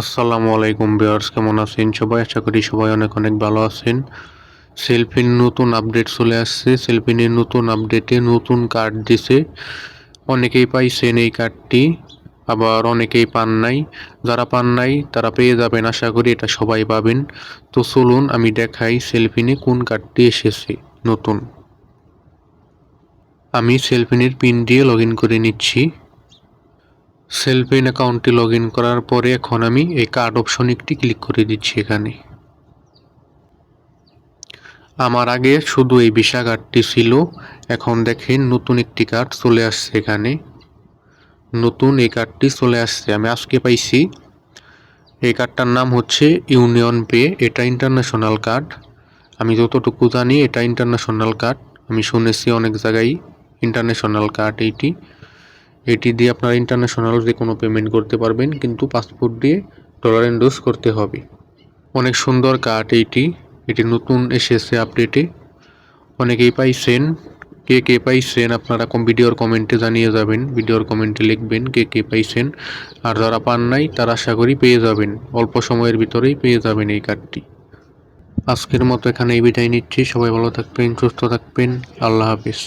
আসসালামু আলাইকুম বিয়ার্স কেমন আছেন সবাই? আশা করি সবাই অনেক অনেক ভালো আছেন। সেলফিন নতুন আপডেট চলে আসছে। সেলফিনের নতুন আপডেটে নতুন কার্ড দিছে। অনেকেই পাইছেন এই কার্ডটি আবার অনেকেই পান নাই। যারা পান নাই, তারা পেয়ে যাবেন, আশা করি এটা সবাই পাবেন। তো চলুন, আমি দেখাই সেলফিনে কোন কার্ডটি এসেছে নতুন। আমি সেলফিনের পিন দিয়ে লগ করে নিচ্ছি। সেলফিন অ্যাকাউন্টটি লগ ইন করার পরে এখন আমি এই কার্ড অপশন একটি ক্লিক করে দিচ্ছি এখানে। আমার আগে শুধু এই ভিসা কার্ডটি ছিল, এখন দেখেন নতুন একটি কার্ড চলে আসছে এখানে। নতুন এই কার্ডটি চলে আসছে, আমি আজকে পাইছি। এই কার্ডটার নাম হচ্ছে ইউনিয়ন পে, এটা ইন্টারন্যাশনাল কার্ড। আমি যতটুকু জানি এটা ইন্টারন্যাশনাল কার্ড, আমি শুনেছি অনেক জায়গায় ইন্টারন্যাশনাল কার্ড এইটি। এটি দিয়ে আপনারা ইন্টারন্যাশনাল যে কোনো পেমেন্ট করতে পারবেন, কিন্তু পাসপোর্ট দিয়ে ডলার এন্ডোজ করতে হবে। অনেক সুন্দর কার্ড এইটি এটি নতুন এসেছে আপডেটে অনেকেই পাইছেন, কে কে পাইছেন আপনারা কম ভিডিওর কমেন্টে জানিয়ে যাবেন ভিডিওর কমেন্টে লিখবেন কে কে পাইছেন। আর যারা পান নাই, তারা আশা করি পেয়ে যাবেন, অল্প সময়ের ভিতরেই পেয়ে যাবেন এই কার্ডটি আজকের মতো এখানে এই বিদায় নিচ্ছি, সবাই ভালো থাকবেন, সুস্থ থাকবেন, আল্লাহ হাফিজ।